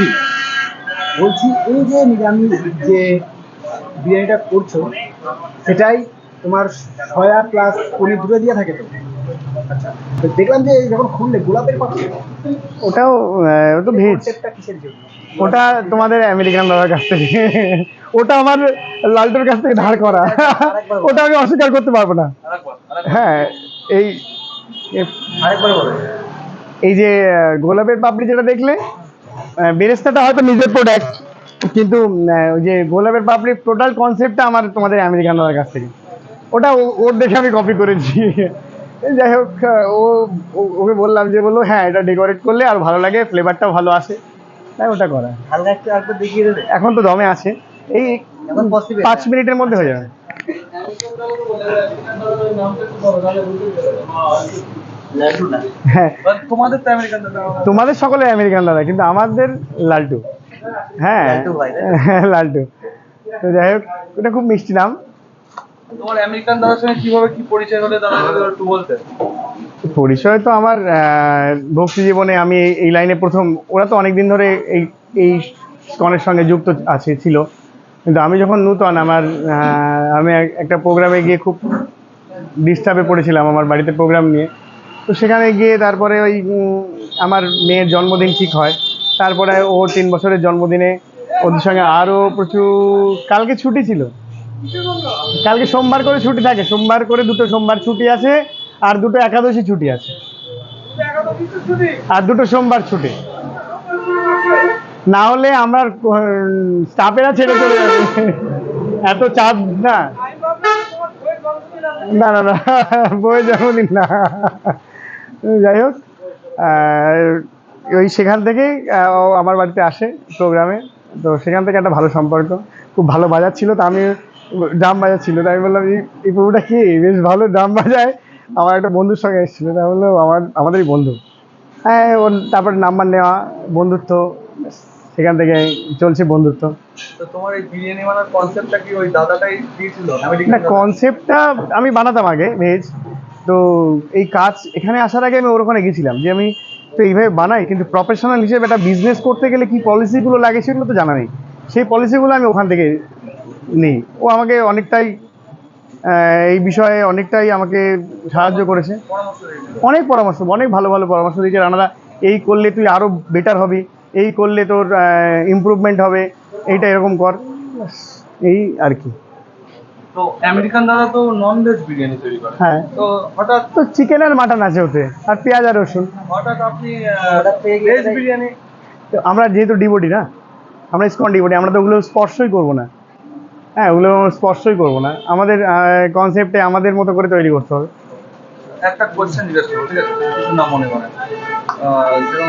বৌদি বলছি এই যে নিরামিষ যে বিরিয়ানিটা করছ সেটাই তোমার সয়া প্লাস পনির দুটো দিয়ে থাকে তো? আচ্ছা তো দেখলাম যে যখন খুললে গোলাপের পাত্র ওটাও আহ, ওটা ভেজ। কিসের জন্য? ওটা তোমাদের আমেরিকান দাদার কাছ থেকে। ওটা আমার লালটুর কাছ থেকে ধার করা। ওটা আমি অস্বীকার করতে পারব না। হ্যাঁ এই এই যে গোলাপের পাপড়ি যেটা দেখলে বেরেস্তাটা হয়তো নিজের প্রোডাক্ট কিন্তু ওই যে গোলাপের পাপড়ির টোটাল কনসেপ্টটা আমার তোমাদের আমেরিকান দাদার কাছ থেকে। ওটা ও- ওর দেখে আমি কপি করেছি। যাই হোক ও ওকে বললাম যে বলল হ্যাঁ এটা ডেকোরেট করলে আর ভালো লাগে ফ্লেভারটাও ভালো আসে। তাই ওটা করা। হালকা একটু দেখিয়ে দেবে? এখন তো দমে আছে। এই পাঁচ মিনিটের মধ্যে হয়ে যাবে। না হ্যাঁ। তোমাদের সকলে আমেরিকান দাদা কিন্তু আমাদের লালটু হ্যাঁ। লালটু তো? হ্যাঁ, লালটু তো যাই হোক ওটা খুব মিষ্টি নাম। তোমার আমেরিকান দাদার সঙ্গে কীভাবে কি পরিচয় হলে দাদা একটু বলতে? পরিচয় তো আমার ভক্তি জীবনে আমি এই- লাইনে প্রথম ওরা তো অনেক দিন ধরে এই এই স্কনের সঙ্গে যুক্ত আছে ছিল। কিন্তু আমি যখন নূতন আমার আমি একটা প্রোগ্রামে গিয়ে খুব ডিস্টার্বে পড়েছিলাম আমার বাড়িতে প্রোগ্রাম নিয়ে। তো সেখানে গিয়ে তারপরে ওই আমার মেয়ের জন্মদিন ঠিক হয়। তারপরে ও তিন বছরের জন্মদিনে ওদের সঙ্গে আরও প্রচুর, কালকে ছুটি ছিল। কালকে সোমবার করে ছুটি থাকে। সোমবার করে দুটো সোমবার ছুটি আছে আর দুটো একাদশী ছুটি আছে। আর দুটো সোমবার ছুটি। না হলে আমার স্টাফেরা ছেড়ে চলে যাবে। এত চাপ না। না না না জন্মদিন না। যাই হোক ওই সেখান থেকেই আমার বাড়িতে আসে প্রোগ্রামে। তো সেখান থেকে একটা ভালো সম্পর্ক খুব ভালো বাজার ছিল তো আমি ড্রাম বাজাচ্ছিল তাই আমি বললাম এই- প্রভুটা কি? বেশ ভালো ড্রাম বাজায় আমার একটা বন্ধুর সঙ্গে এসেছিল তাই বলল আমার আমাদেরই বন্ধু। হ্যাঁ ওর তারপরে নাম্বার নেওয়া বন্ধুত্ব সেখান থেকে চলছে বন্ধুত্ব। তো তোমার এই বিরিয়ানি বানার কনসেপ্টটা কি ওই দাদাটাই দিয়েছিল? না কনসেপ্টটা আমি বানাতাম আগে ভেজ। তো এই কাজ, এখানে আসার আগে আমি ওর ওখানে গেছিলাম, যে আমি তো এইভাবে বানাই, কিন্তু প্রফেশনাল হিসেবে একটা বিজনেস করতে গেলে কি পলিসিগুলো লাগে সেগুলো তো জানা নেই। সেই পলিসিগুলো আমি ওখান থেকে নিই। ও আমাকে অনেকটাই এই বিষয়ে অনেকটাই আমাকে সাহায্য করেছে। অনেক পরামর্শ, অনেক ভালো ভালো পরামর্শ দিয়েছে, রানাদা, এই করলে তুই আরও বেটার হবি, এই করলে তোর ইমপ্রুভমেন্ট হবে, এইটা এরকম কর। এই আর কি। তো আমেরিকান দাদা তো নন ভেজ বিরিয়ানি তৈরি করে। হ্যাঁ। তো হঠাৎ তো চিকেন আর মাটন আছে ওতে আর পেঁয়াজ আর রসুন। হঠাৎ আপনি ভেজ বিরিয়ানি তো আমরা যেহেতু ডিবডি না আমরা স্কন ডিবডি আমরা তো ওগুলো স্পর্শই করব না। হ্যাঁ ওগুলো আমরা স্পর্শই করব না। আমাদের কনসেপ্টে আমাদের মতো করে তৈরি করতে হবে। একটা কোয়েশ্চেন জিজ্ঞেস করব ঠিক আছে? কিছু না মনে করেন